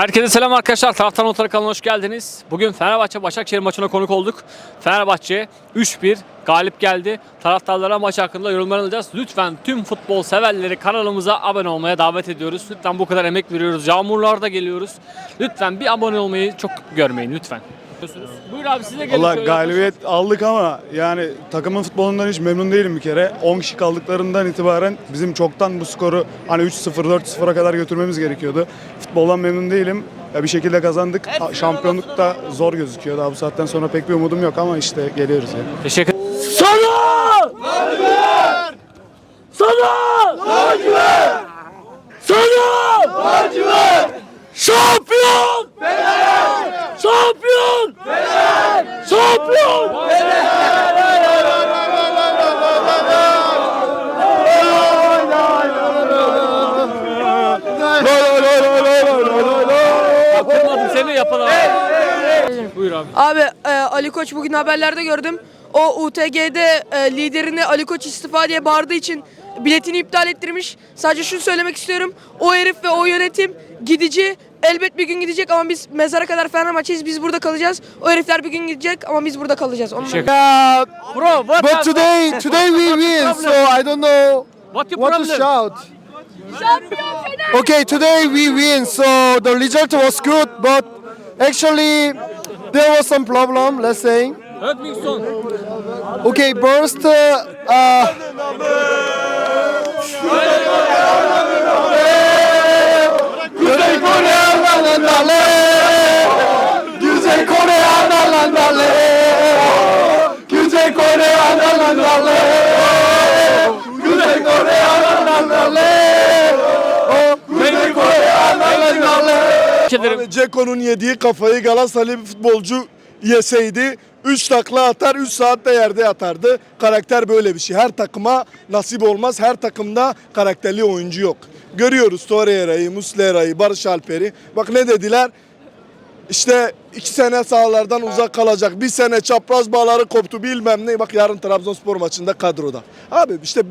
Herkese selam arkadaşlar. Taraftar Notları kanalına hoş geldiniz. Bugün Fenerbahçe Başakşehir maçına konuk olduk. Fenerbahçe 3-1 galip geldi. Taraftarlara maç hakkında yorumlarını alacağız. Lütfen tüm futbol severleri kanalımıza abone olmaya davet ediyoruz. Lütfen bu kadar emek veriyoruz. Yağmurlarda geliyoruz. Lütfen bir abone olmayı çok görmeyin lütfen. Buyur abi size gelin. Valla şöyle galibiyet aldık ama yani takımın futbolundan hiç memnun değilim bir kere. 10 kişi kaldıklarından itibaren bizim çoktan bu skoru hani 3-0 4-0'a kadar götürmemiz gerekiyordu. Futboldan memnun değilim. Ya bir şekilde kazandık. Ha, Şampiyonluk da zor gözüküyor. Daha bu saatten sonra pek bir umudum yok ama işte geliyoruz ya. Teşekkür Sana! Lacivert! Sana! Lacivert! Sana! Lacivert! Şampiyon! Fener! Şampiyon! Fener! Şampiyon! Yapamadım seni yapalım. Buyur abi. Abi e, Ali Koç bugün haberlerde gördüm. O UTG'de e, liderini Ali Koç istifa diye bağırdığı için biletini iptal ettirmiş. Sadece şunu söylemek istiyorum. O herif ve o yönetim gidici. Elbet bir gün gidecek ama biz mezara kadar Fenerbahçe'yiz. Biz burada kalacağız. O herifler bir gün gidecek ama biz burada kalacağız. Onun Teşekkür Bro, what But today, today we win, so I don't know What your what to shout. Okay, today we win, so the result was good, but actually there was some problem. Let's say. Okay, first, uh, uh, Ederim. Ceko'nun yediği kafayı Galatasaraylı bir futbolcu yeseydi 3 takla atar 3 saatte yerde yatardı. Karakter böyle bir şey. Her takıma nasip olmaz. Her takımda karakterli oyuncu yok. Görüyoruz Torreira'yı, Muslera'yı, Barış Alper'i. Bak ne dediler? İşte iki sene sahalardan uzak kalacak. Bir sene çapraz bağları koptu bilmem ne. Bak yarın Trabzonspor maçında kadroda. Abi işte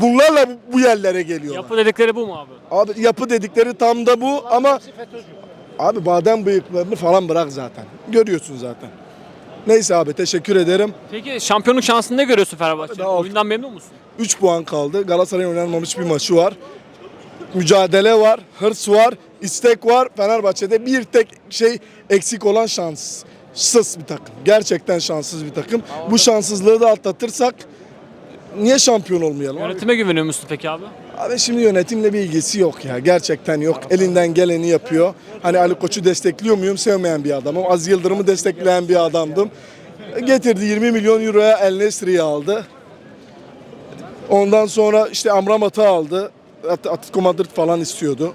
bunlarla bu- bu yerlere geliyorlar. Yapı dedikleri bu mu abi? Abi yapı dedikleri tam da bu ama abi badem bıyıklarını falan bırak zaten. Görüyorsun zaten. Neyse abi teşekkür ederim. Peki şampiyonluk şansını ne görüyorsun Fenerbahçe? Daha Oyundan memnun musun? 3 puan kaldı. Galatasaray'ın oynanmamış bir maçı var. Mücadele var, hırs var, istek var. Fenerbahçe'de bir tek şey eksik olan şans. Sız bir takım. Gerçekten şanssız bir takım. Bu şanssızlığı da atlatırsak niye şampiyon olmayalım? Abi? Yönetime güveniyor musun peki abi? Abi şimdi yönetimle bir ilgisi yok ya. Gerçekten yok. Elinden geleni yapıyor. Hani Ali Koç'u destekliyor muyum? Sevmeyen bir adamım. Az Yıldırım'ı destekleyen bir adamdım. Getirdi 20 milyon euroya El Nesri'yi aldı. Ondan sonra işte Amrabat'ı aldı. At- Atletico Madrid falan istiyordu.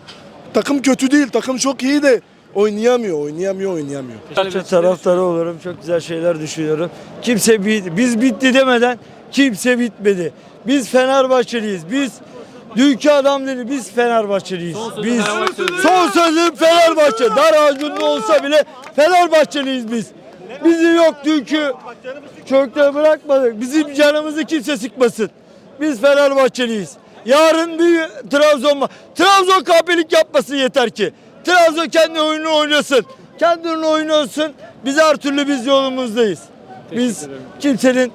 Takım kötü değil. Takım çok iyi de oynayamıyor, oynayamıyor, oynayamıyor. Fenerbahçe taraftarı olurum. Çok güzel şeyler düşünüyorum. Kimse bit, biz bitti demeden kimse bitmedi. Biz Fenerbahçeliyiz. Biz dünkü adam değil. Biz Fenerbahçeliyiz. Biz son sözüm Fenerbahçe. Dar ağacında olsa bile Fenerbahçeliyiz biz. Bizi yok dünkü çökte bırakmadık. Bizim canımızı kimse sıkmasın. Biz Fenerbahçeliyiz. Yarın bir Trabzon Trabzon kahpelik yapmasın yeter ki. Trabzon kendi oyununu oynasın. Kendi oyununu oynasın. Biz her türlü biz yolumuzdayız. Biz kimsenin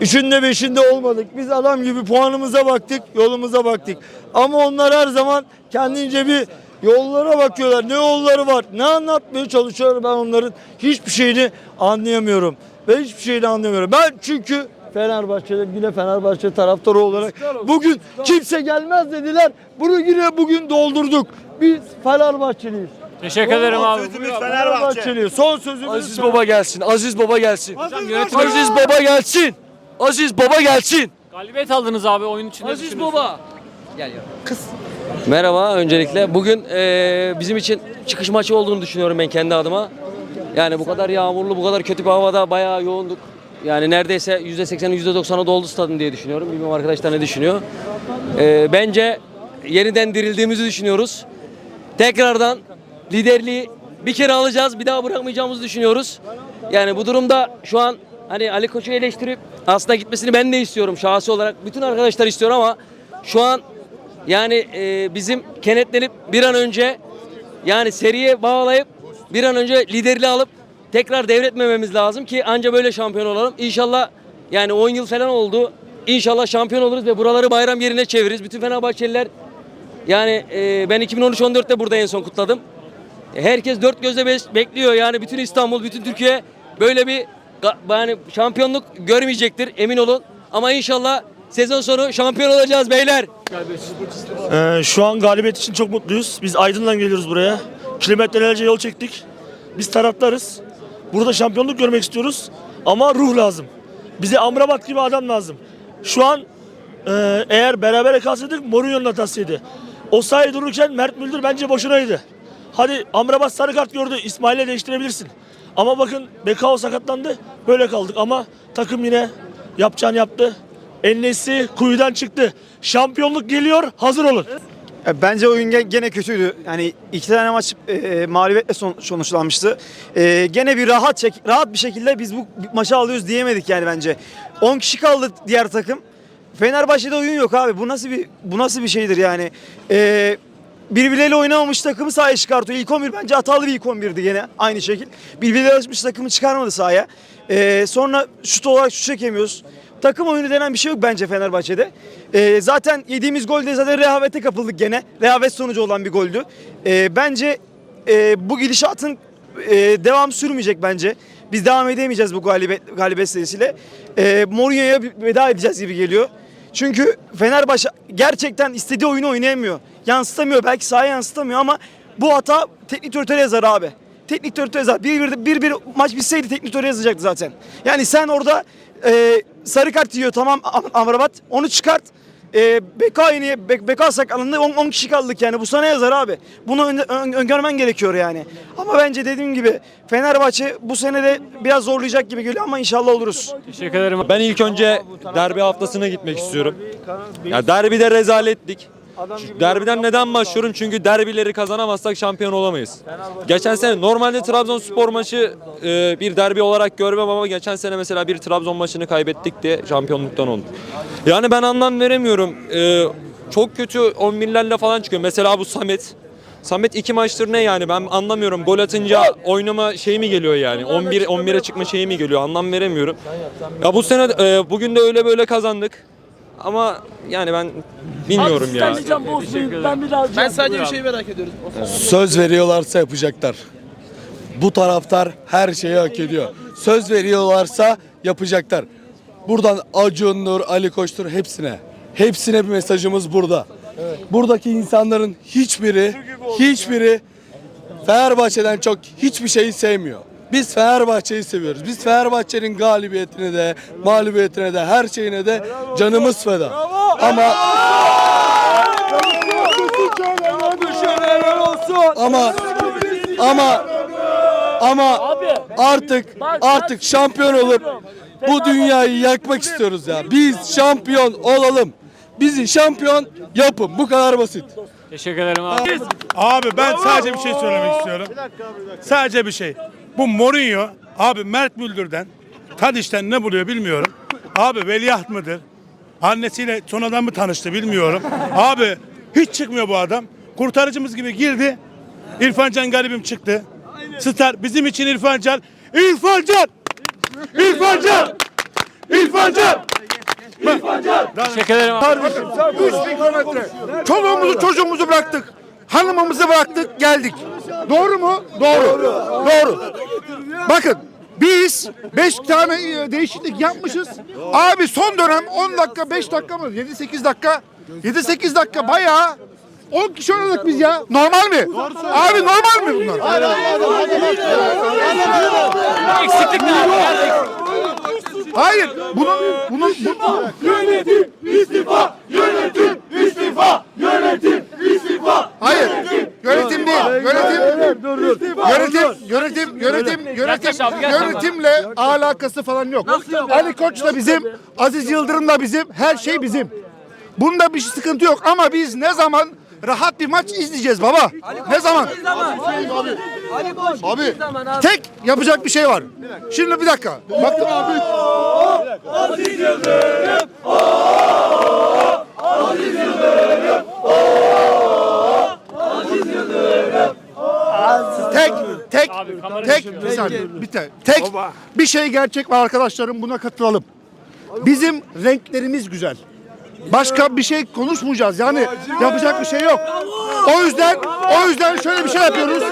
üçünde beşinde olmadık. Biz adam gibi puanımıza baktık, yolumuza baktık. Ama onlar her zaman kendince bir yollara bakıyorlar. Ne yolları var? Ne anlatmaya çalışıyorlar ben onların hiçbir şeyini anlayamıyorum. Ve hiçbir şeyini anlamıyorum. Ben çünkü Fenerbahçe'de yine Fenerbahçe taraftarı olarak bugün kimse gelmez dediler. Bunu yine bugün doldurduk. Biz Fenerbahçeliyiz. Teşekkür ederim abi. Fenerbahçeliyiz. Son sözümüz Aziz Baba gelsin. Aziz Baba gelsin. Aziz Baba gelsin. Aziz Baba gelsin. Galibiyet aldınız abi oyun içinde. Aziz Baba. Merhaba öncelikle. Bugün eee, bizim için çıkış maçı olduğunu düşünüyorum ben kendi adıma. Yani bu kadar yağmurlu, bu kadar kötü bir havada bayağı yoğunduk. Yani neredeyse %80'i %90'a doldu stadın diye düşünüyorum. Bilmiyorum arkadaşlar ne düşünüyor. Eee, bence yeniden dirildiğimizi düşünüyoruz. Tekrardan liderliği bir kere alacağız. Bir daha bırakmayacağımızı düşünüyoruz. Yani bu durumda şu an hani Ali Koç'u eleştirip aslında gitmesini ben de istiyorum şahsi olarak. Bütün arkadaşlar istiyor ama şu an yani e, bizim kenetlenip bir an önce yani seriye bağlayıp bir an önce liderliği alıp tekrar devretmememiz lazım ki anca böyle şampiyon olalım. İnşallah yani 10 yıl falan oldu. İnşallah şampiyon oluruz ve buraları bayram yerine çeviririz. Bütün Fenerbahçeliler yani e, ben 2013-14'te burada en son kutladım. Herkes dört gözle bekliyor yani bütün İstanbul, bütün Türkiye böyle bir yani şampiyonluk görmeyecektir emin olun. Ama inşallah sezon sonu şampiyon olacağız beyler. Ee, şu an galibiyet için çok mutluyuz. Biz Aydın'dan geliyoruz buraya. Kilometrelerce yol çektik. Biz taraftarız. Burada şampiyonluk görmek istiyoruz. Ama ruh lazım. Bize Amrabat gibi adam lazım. Şu an e, eğer berabere kalsaydık Mourinho'nun hatasıydı. O sahaya dururken Mert Müldür bence boşunaydı. Hadi Amrabat sarı kart gördü. İsmail'e değiştirebilirsin. Ama bakın Bekao sakatlandı. Böyle kaldık ama takım yine yapacağını yaptı. Ennesi kuyudan çıktı. Şampiyonluk geliyor. Hazır olun. E, Bence oyun ge- gene kötüydü. Yani iki tane maç e, mağlubiyetle son, sonuçlanmıştı. E, gene bir rahat çek, rahat bir şekilde biz bu maçı alıyoruz diyemedik yani bence. 10 kişi kaldı diğer takım. Fenerbahçe'de oyun yok abi. Bu nasıl bir bu nasıl bir şeydir yani? E, birbirleriyle oynamamış takımı sahaya çıkartıyor. İlk 11 bence hatalı bir ilk 11'di gene aynı şekil. Birbirleriyle alışmış takımı çıkarmadı sahaya. E, sonra şut olarak şut çekemiyoruz. Takım oyunu denen bir şey yok bence Fenerbahçe'de. Ee, zaten yediğimiz golde zaten rehavete kapıldık gene. Rehavet sonucu olan bir goldü. Ee, bence e, bu gidişatın e, devam sürmeyecek bence. Biz devam edemeyeceğiz bu galibiyet, galibiyet serisiyle. Ee, Mourinho'ya veda edeceğiz gibi geliyor. Çünkü Fenerbahçe gerçekten istediği oyunu oynayamıyor. Yansıtamıyor. Belki sahaya yansıtamıyor ama bu hata teknik direktöre yazar abi. Teknik direktör yazar. Bir bir, bir, bir maç bitseydi teknik direktör yazacaktı zaten. Yani sen orada e, sarı kart yiyor tamam Am- Amrabat. Onu çıkart. E, Beka yine Be Beka saklandı 10 kişi kaldık yani. Bu sana yazar abi. Bunu ön- ön- öngörmen gerekiyor yani. Ama bence dediğim gibi Fenerbahçe bu sene de biraz zorlayacak gibi geliyor ama inşallah oluruz. Teşekkür ederim. Ben ilk önce derbi haftasına gitmek istiyorum. Ya derbide rezalettik. Şu Derbiden neden başlıyorum? Çünkü derbileri kazanamazsak şampiyon olamayız. Geçen sene normalde Trabzonspor maçı e, bir derbi olarak görmem ama geçen sene mesela bir Trabzon maçını kaybettik diye şampiyonluktan olduk. Yani ben anlam veremiyorum. E, çok kötü 11'lerle falan çıkıyor. Mesela bu Samet. Samet iki maçtır ne yani ben anlamıyorum. Gol atınca oynama şey mi geliyor yani? 11 11'e çıkma şeyi mi geliyor? Anlam veremiyorum. Ya bu sene e, bugün de öyle böyle kazandık. Ama yani ben bilmiyorum ya. Ben sadece bir şey Söz veriyorlarsa yapacaklar. Bu taraftar her şeyi hak ediyor. Söz veriyorlarsa yapacaklar. Buradan Acun Nur, Ali Koçtur hepsine. Hepsine bir mesajımız burada. Buradaki insanların hiçbiri, hiçbiri Fenerbahçe'den çok hiçbir şeyi sevmiyor. Biz Fenerbahçe'yi seviyoruz. Biz Fenerbahçe'nin galibiyetine de, mağlubiyetine de, her şeyine de canımız feda. Ama ama ama ama artık artık şampiyon olup bu dünyayı yakmak istiyoruz ya. Biz şampiyon olalım. Bizi şampiyon yapın. Bu kadar basit. Teşekkür ederim abi. Abi ben sadece bir şey söylemek istiyorum. Sadece bir şey. Bu Mourinho abi Mert Müldür'den Tadiş'ten ne buluyor bilmiyorum. Abi veliaht mıdır? Annesiyle sonradan mı tanıştı bilmiyorum. Abi hiç çıkmıyor bu adam. Kurtarıcımız gibi girdi. İrfan Can garibim çıktı. Star bizim için İrfan Can. İrfan Can! İrfan Can! İrfan Can! Teşekkür ederim. Çoluğumuzu çocuğumuzu bıraktık. Hanımımızı bıraktık geldik. Doğru mu? Doğru. Doğru. Bakın biz 5 tane e, değişiklik yapmışız. Abi son dönem 10 dakika 5 dakika mı? 7-8 dakika. 7-8 dakika bayağı 10 kişi oynadık biz ya. Normal mi? Abi normal mi bunlar? Eksiklik ne abi? Hayır. Bunun bunun bu, yönetim istifa, yönetim istifa, yönetim istifa. Hayır. Yönetim değil. Yönetim Yönetim, yönetim, yönetim, yönetim, gel sen yönetimle alakası falan yok. Ali Koç da bizim, Aziz Yıldırım da bizim, her şey bizim. Bunda bir sıkıntı yok ama biz ne zaman rahat bir maç izleyeceğiz baba? Ne zaman? Abi tek yapacak bir şey var. Şimdi bir dakika. Baktım abi. Tek tek Abi, kamera tek bir saniye, bir te- tek bir şey gerçek var arkadaşlarım buna katılalım. Bizim renklerimiz güzel. Başka bir şey konuşmayacağız. Yani yapacak bir şey yok. O yüzden o yüzden şöyle bir şey yapıyoruz.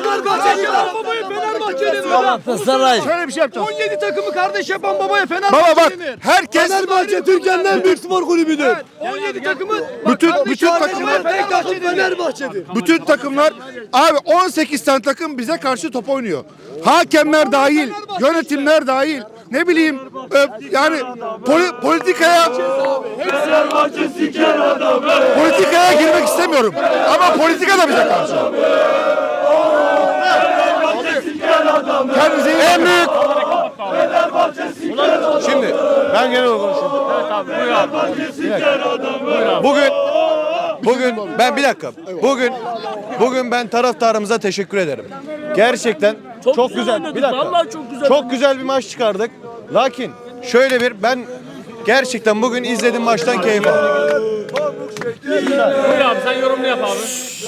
Saray. Şöyle bir şey yapacağız. 17 takımı kardeş yapan babaya Fenerbahçe Baba bak herkes Fenerbahçe Türkiye'nin en büyük spor kulübüdür. 17 takımı bütün bütün takımlar Fenerbahçe'dir. bütün takımlar abi 18 tane takım bize karşı top oynuyor. Hakemler dahil, yönetimler dahil. Ne bileyim e, yani poli- politikaya politikaya girmek istemiyorum. Ama politika da bize karşı. Kendinize iyi en büyük Şimdi ben genel olarak konuşayım. Evet abi buyur abi. Bugün bugün ben bir dakika. Bugün bugün ben taraftarımıza teşekkür ederim. Gerçekten çok, güzel. Bir dakika. Vallahi çok güzel. Çok güzel bir maç çıkardık. Lakin şöyle bir ben gerçekten bugün izlediğim maçtan keyif aldım. Buyur abi sen yorumunu yap abi.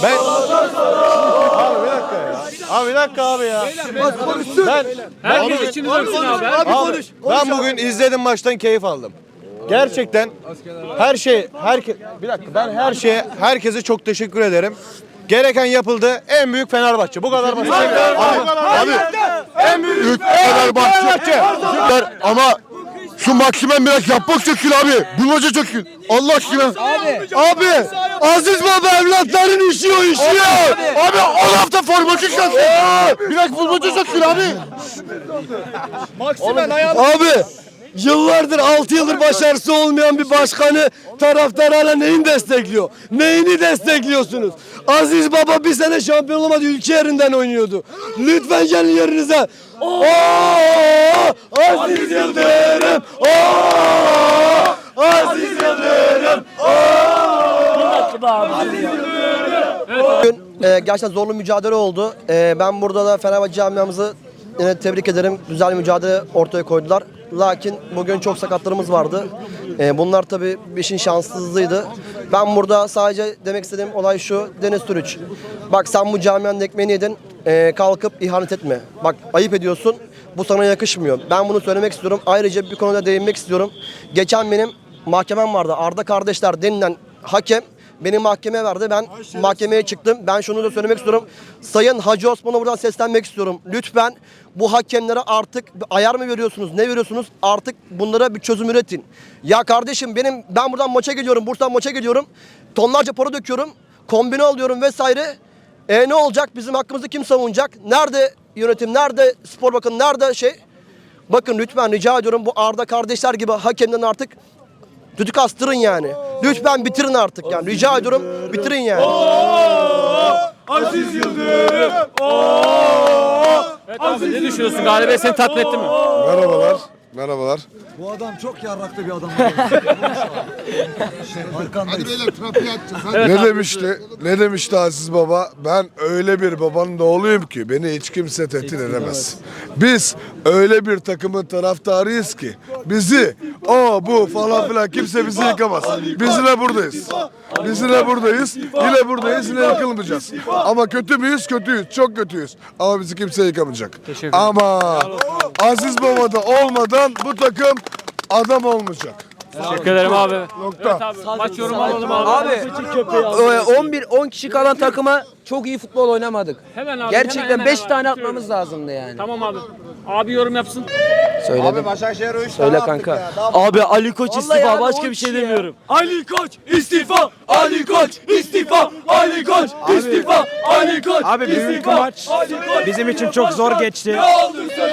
Ben Abi bir dakika ya. Abi bir dakika abi ya. Ben Herkes içini döksün abi. Abi, ben bugün izledim maçtan keyif aldım. Gerçekten her şey herke bir dakika ben her şeye herkese çok teşekkür ederim. Gereken yapıldı. En büyük Fenerbahçe. Bu kadar basit. Abi, abi en büyük Fenerbahçe. Ama şu Maksimen biraz yapmak çökün abi. Bulmaca çökün. Allah aşkına. Abi. Abi. Aziz baba evlatların işiyor işiyor. Abi 10 hafta forma çıkacağız. Biraz bulmaca çökün abi. Abi yıllardır 6 yıldır başarısı olmayan bir başkanı taraftar hala neyin destekliyor? Neyini destekliyorsunuz? Aziz Baba bir sene şampiyon olamadı ülke yerinden oynuyordu. Lütfen gelin yerinize. Oo, Aziz Yıldırım. Oo, Aziz Yıldırım. Bugün e, gerçekten zorlu mücadele oldu. E, ben burada da Fenerbahçe camiamızı yine tebrik ederim. Güzel mücadele ortaya koydular. Lakin bugün çok sakatlarımız vardı. E, bunlar tabii işin şanssızlığıydı. Ben burada sadece demek istediğim olay şu. Deniz Türüç. Bak sen bu camianın ekmeğini yedin. E, kalkıp ihanet etme. Bak ayıp ediyorsun. Bu sana yakışmıyor. Ben bunu söylemek istiyorum. Ayrıca bir konuda değinmek istiyorum. Geçen benim mahkemem vardı. Arda kardeşler denilen hakem beni mahkemeye verdi. Ben mahkemeye çıktım. Ben şunu da söylemek istiyorum. Sayın Hacı Osman'a buradan seslenmek istiyorum. Lütfen bu hakemlere artık ayar mı veriyorsunuz? Ne veriyorsunuz? Artık bunlara bir çözüm üretin. Ya kardeşim benim ben buradan maça geliyorum. Buradan maça geliyorum. Tonlarca para döküyorum. Kombine alıyorum vesaire. E ne olacak? Bizim hakkımızı kim savunacak? Nerede yönetim? Nerede spor bakın? Nerede şey? Bakın lütfen rica ediyorum bu Arda kardeşler gibi hakemden artık Düdük astırın yani. Lütfen bitirin artık yani. Rica ediyorum bitirin yani. Evet abi ne düşünüyorsun? Galibiyet seni tatmin etti mi? Merhabalar. Merhabalar. Bu adam çok yarraklı bir adam. ne demişti? Ne demişti Aziz Baba? Ben öyle bir babanın oğluyum ki beni hiç kimse tehdit edemez. Biz öyle bir takımın taraftarıyız ki bizi o bu falan filan kimse bizi yıkamaz. Biz yine buradayız. Biz yine buradayız. Yine buradayız. Yine yıkılmayacağız. Ama kötü müyüz? Kötüyüz. Çok kötüyüz. Ama bizi kimse yıkamayacak. Ama Aziz Baba da olmadan bu takım adam olmayacak. Teşekkür ederim abi. Nokta. Evet abi maç yorumu alalım abi. Abi 11 10 kişi kalan takıma çok iyi futbol oynamadık. Hemen abi. Gerçekten hemen, hemen 5 abi. tane Bitiriyoruz. atmamız lazımdı yani. Tamam abi. Abi yorum yapsın. Söyledim. Söyle kanka. Abi Ali Koç Vallahi istifa abi, başka bir şey ya. demiyorum. Ali Koç istifa! Ali Koç istifa! Ali Koç istifa! Ali Koç Abi büyük istifa! maç bizim için çok zor geçti.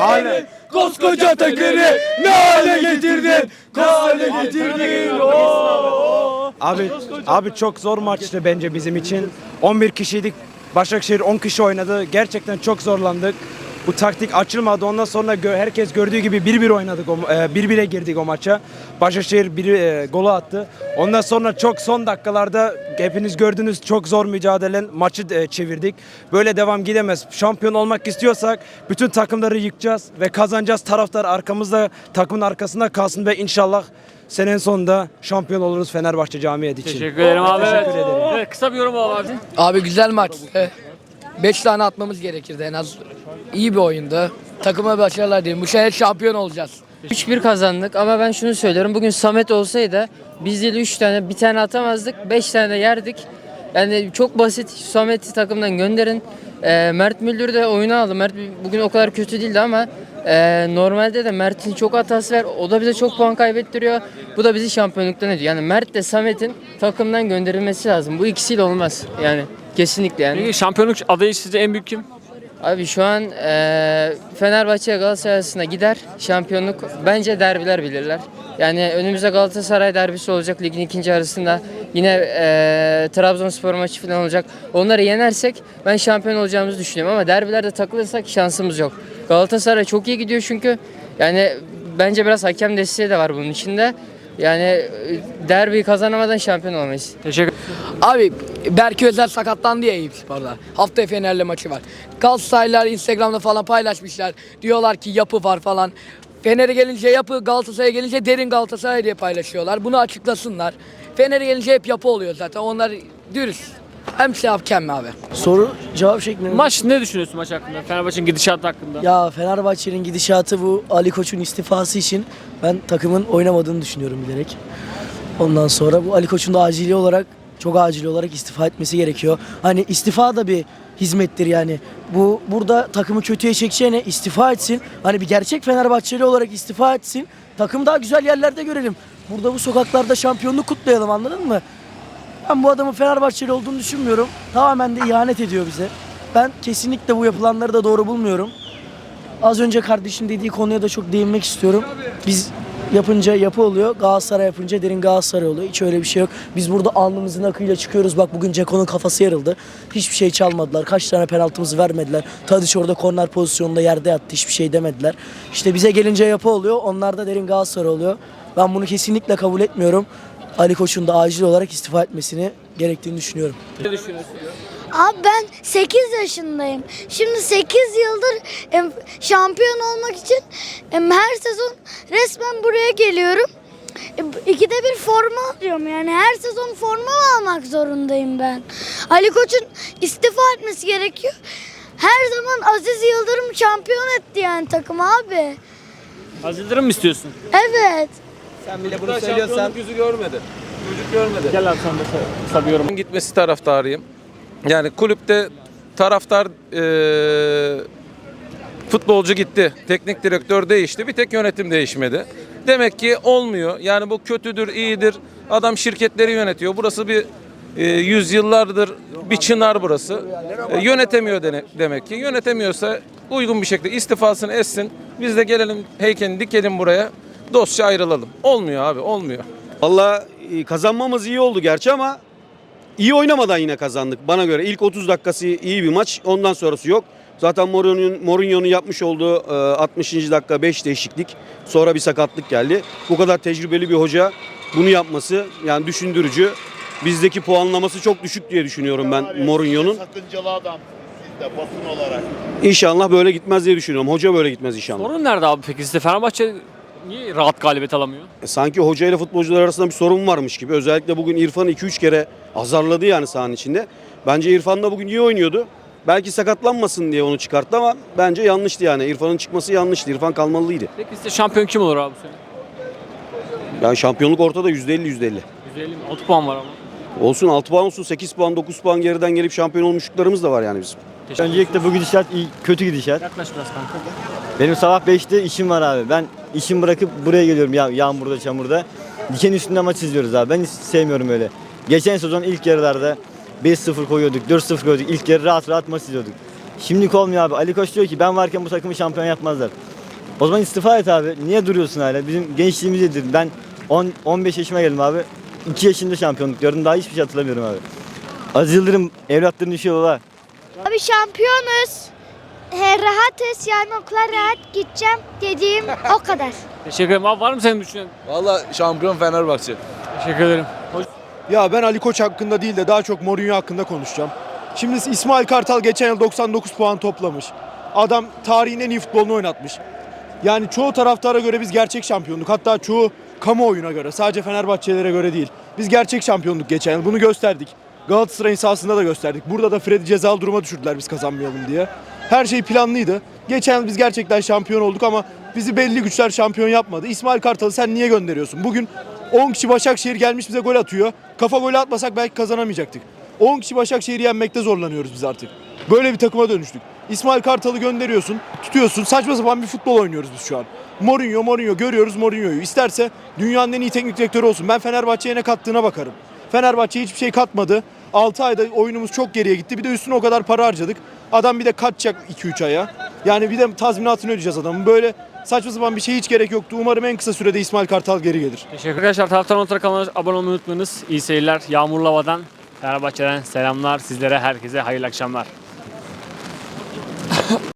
Hala. Koskoca takırı ne hale getirdin? Ne hale getirdin? Abi abi çok zor maçtı bence bizim için. 11 kişiydik. Başakşehir 10 kişi oynadı. Gerçekten çok zorlandık. Bu taktik açılmadı. Ondan sonra gö- herkes gördüğü gibi 1-1 oynadık. o- e, 1-1'e girdik o maça. Başakşehir bir e, golü attı. Ondan sonra çok son dakikalarda hepiniz gördünüz çok zor mücadele maçı e, çevirdik. Böyle devam gidemez. Şampiyon olmak istiyorsak bütün takımları yıkacağız ve kazanacağız. Taraftar arkamızda takımın arkasında kalsın ve inşallah senenin sonunda şampiyon oluruz Fenerbahçe Camii'ye için. Teşekkür ederim abi. Teşekkür evet. ederim. Evet kısa bir yorum abi. Abi güzel maç. 5 tane atmamız gerekirdi en az. İyi bir oyundu. Takıma başarılar diyeyim. Bu sene şampiyon olacağız. 3-1 kazandık ama ben şunu söylüyorum. Bugün Samet olsaydı biz değil 3 tane bir tane atamazdık. 5 tane yerdik. Yani çok basit. Samet'i takımdan gönderin. Ee, Mert Müldür de oyunu aldı. Mert bugün o kadar kötü değildi ama e, normalde de Mert'in çok hatası var. O da bize çok puan kaybettiriyor. Bu da bizi şampiyonluktan ediyor. Yani Mert de Samet'in takımdan gönderilmesi lazım. Bu ikisiyle olmaz. Yani kesinlikle yani. Peki şampiyonluk adayı sizce en büyük kim? Abi şu an eee Fenerbahçe Galatasaray arasında gider şampiyonluk. Bence derbiler bilirler. Yani önümüzde Galatasaray derbisi olacak ligin ikinci arasında. Yine eee Trabzonspor maçı falan olacak. Onları yenersek ben şampiyon olacağımızı düşünüyorum ama derbilerde takılırsak şansımız yok. Galatasaray çok iyi gidiyor çünkü. Yani bence biraz hakem desteği de var bunun içinde. Yani e, derbiyi kazanamadan şampiyon olamayız. Teşekkür Abi Berke Özel sakatlandı ya Eyüp Spor'da. Haftaya Fener'le maçı var. Galatasaraylılar Instagram'da falan paylaşmışlar. Diyorlar ki yapı var falan. Fener'e gelince yapı, Galatasaray'a gelince derin Galatasaray diye paylaşıyorlar. Bunu açıklasınlar. Fener'e gelince hep yapı oluyor zaten. Onlar dürüst. Hem şey yap mi abi? Soru cevap şeklinde. mi? Maç ne düşünüyorsun maç hakkında? Fenerbahçe'nin gidişatı hakkında. Ya Fenerbahçe'nin gidişatı bu Ali Koç'un istifası için ben takımın oynamadığını düşünüyorum bilerek. Ondan sonra bu Ali Koç'un da acili olarak çok acil olarak istifa etmesi gerekiyor. Hani istifa da bir hizmettir yani. Bu burada takımı kötüye çekeceğine istifa etsin. Hani bir gerçek Fenerbahçeli olarak istifa etsin. Takım daha güzel yerlerde görelim. Burada bu sokaklarda şampiyonluk kutlayalım anladın mı? Ben bu adamın Fenerbahçeli olduğunu düşünmüyorum. Tamamen de ihanet ediyor bize. Ben kesinlikle bu yapılanları da doğru bulmuyorum. Az önce kardeşin dediği konuya da çok değinmek istiyorum. Biz yapınca yapı oluyor. Galatasaray yapınca derin Galatasaray oluyor. Hiç öyle bir şey yok. Biz burada alnımızın akıyla çıkıyoruz. Bak bugün Ceko'nun kafası yarıldı. Hiçbir şey çalmadılar. Kaç tane penaltımızı vermediler. Tadiç orada korner pozisyonunda yerde yattı. Hiçbir şey demediler. İşte bize gelince yapı oluyor. Onlar da derin Galatasaray oluyor. Ben bunu kesinlikle kabul etmiyorum. Ali Koç'un da acil olarak istifa etmesini gerektiğini düşünüyorum. Ne düşünüyorsun? Abi ben 8 yaşındayım. Şimdi 8 yıldır em, şampiyon olmak için em, her sezon resmen buraya geliyorum. E, İkide bir forma alıyorum yani her sezon forma almak zorundayım ben. Ali Koç'un istifa etmesi gerekiyor. Her zaman Aziz Yıldırım şampiyon etti yani takım abi. Aziz Yıldırım mı istiyorsun? Evet. Sen bile bunu söylüyorsan. yüzü görmedi. Çocuk görmedi. Gel abi sen de kısa bir yorum. Gitmesi taraftarıyım. Yani kulüpte taraftar eee, futbolcu gitti. Teknik direktör değişti. Bir tek yönetim değişmedi. Demek ki olmuyor. Yani bu kötüdür, iyidir. Adam şirketleri yönetiyor. Burası bir e, yüzyıllardır bir çınar burası. E, yönetemiyor dene- demek ki. Yönetemiyorsa uygun bir şekilde istifasını etsin. Biz de gelelim heykelini dikelim buraya. Dostça ayrılalım. Olmuyor abi, olmuyor. Valla e, kazanmamız iyi oldu gerçi ama iyi oynamadan yine kazandık bana göre. İlk 30 dakikası iyi bir maç ondan sonrası yok. Zaten Mourinho'nun Mourinho'nun yapmış olduğu e, 60. dakika 5 değişiklik sonra bir sakatlık geldi. Bu kadar tecrübeli bir hoca bunu yapması yani düşündürücü. Bizdeki puanlaması çok düşük diye düşünüyorum ben Mourinho'nun. Sakıncalı adam sizde basın olarak. İnşallah böyle gitmez diye düşünüyorum. Hoca böyle gitmez inşallah. Sorun nerede abi peki sizde? Fenerbahçe niye rahat galibiyet alamıyor? E, sanki hoca ile futbolcular arasında bir sorun varmış gibi. Özellikle bugün İrfan'ı 2-3 kere azarladı yani sahanın içinde. Bence İrfan da bugün iyi oynuyordu. Belki sakatlanmasın diye onu çıkarttı ama bence yanlıştı yani. İrfan'ın çıkması yanlıştı. İrfan kalmalıydı. Peki sizde şampiyon kim olur abi bu sene? Yani şampiyonluk ortada %50 %50. 150 mi? 6 puan var ama. Olsun 6 puan olsun 8 puan 9 puan geriden gelip şampiyon olmuşluklarımız da var yani bizim. Öncelikle bu gidişat iyi, kötü gidişat. Yaklaş biraz kanka. Benim sabah 5'te işim var abi. Ben işimi bırakıp buraya geliyorum ya yağmurda çamurda. Diken üstünde maç izliyoruz abi. Ben hiç sevmiyorum öyle. Geçen sezon ilk yarılarda 5-0 koyuyorduk, 4-0 koyuyorduk. İlk yarı rahat rahat maç izliyorduk. Şimdilik olmuyor abi. Ali Koç diyor ki ben varken bu takımı şampiyon yapmazlar. O zaman istifa et abi. Niye duruyorsun hala? Bizim gençliğimizdedir. Ben 10 15 yaşıma geldim abi. 2 yaşında şampiyonluk gördüm. Daha hiçbir şey hatırlamıyorum abi. Aziz Yıldırım evlatlarını düşüyor baba. Abi şampiyonuz. He, rahatız yani okula rahat gideceğim dediğim o kadar. Teşekkür ederim. Abi var mı senin düşüncen? Valla şampiyon Fenerbahçe. Teşekkür ederim. Hoş- Ya ben Ali Koç hakkında değil de daha çok Mourinho hakkında konuşacağım. Şimdi İsmail Kartal geçen yıl 99 puan toplamış. Adam tarihin en iyi futbolunu oynatmış. Yani çoğu taraftara göre biz gerçek şampiyonluk. Hatta çoğu kamuoyuna göre. Sadece Fenerbahçelilere göre değil. Biz gerçek şampiyonluk geçen yıl. Bunu gösterdik. Galatasaray'ın sahasında da gösterdik. Burada da Fred'i cezalı duruma düşürdüler biz kazanmayalım diye. Her şey planlıydı. Geçen yıl biz gerçekten şampiyon olduk ama bizi belli güçler şampiyon yapmadı. İsmail Kartal'ı sen niye gönderiyorsun? Bugün 10 kişi Başakşehir gelmiş bize gol atıyor. Kafa golü atmasak belki kazanamayacaktık. 10 kişi Başakşehir'i yenmekte zorlanıyoruz biz artık. Böyle bir takıma dönüştük. İsmail Kartal'ı gönderiyorsun, tutuyorsun. Saçma sapan bir futbol oynuyoruz biz şu an. Mourinho, Mourinho görüyoruz Mourinho'yu. İsterse dünyanın en iyi teknik direktörü olsun. Ben Fenerbahçe'ye ne kattığına bakarım. Fenerbahçe hiçbir şey katmadı. 6 ayda oyunumuz çok geriye gitti. Bir de üstüne o kadar para harcadık. Adam bir de kaçacak 2-3 aya. Yani bir de tazminatını ödeyeceğiz adamın. Böyle saçma sapan bir şey hiç gerek yoktu. Umarım en kısa sürede İsmail Kartal geri gelir. Teşekkür arkadaşlar. Taraftar Notları kanalına abone olmayı unutmayınız. İyi seyirler. Yağmurlu havadan Fenerbahçe'den selamlar sizlere. Herkese hayırlı akşamlar.